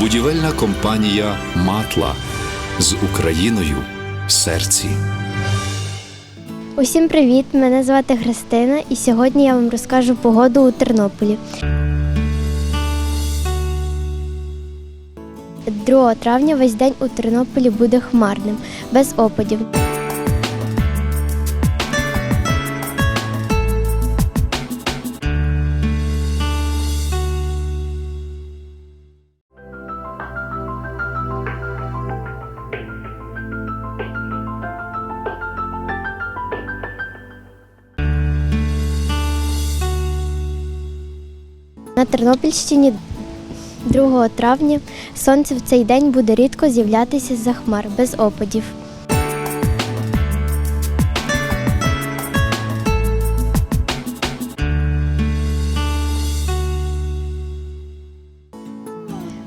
Будівельна компанія Матла з Україною в серці. Усім привіт! Мене звати Христина, і сьогодні я вам розкажу погоду у Тернополі. 2 травня весь день у Тернополі буде хмарним, без опадів. На Тернопільщині 2 травня сонце в цей день буде рідко з'являтися з-за хмар без опадів.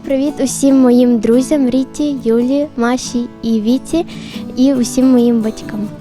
Привіт усім моїм друзям Ріті, Юлі, Маші і Віті і усім моїм батькам.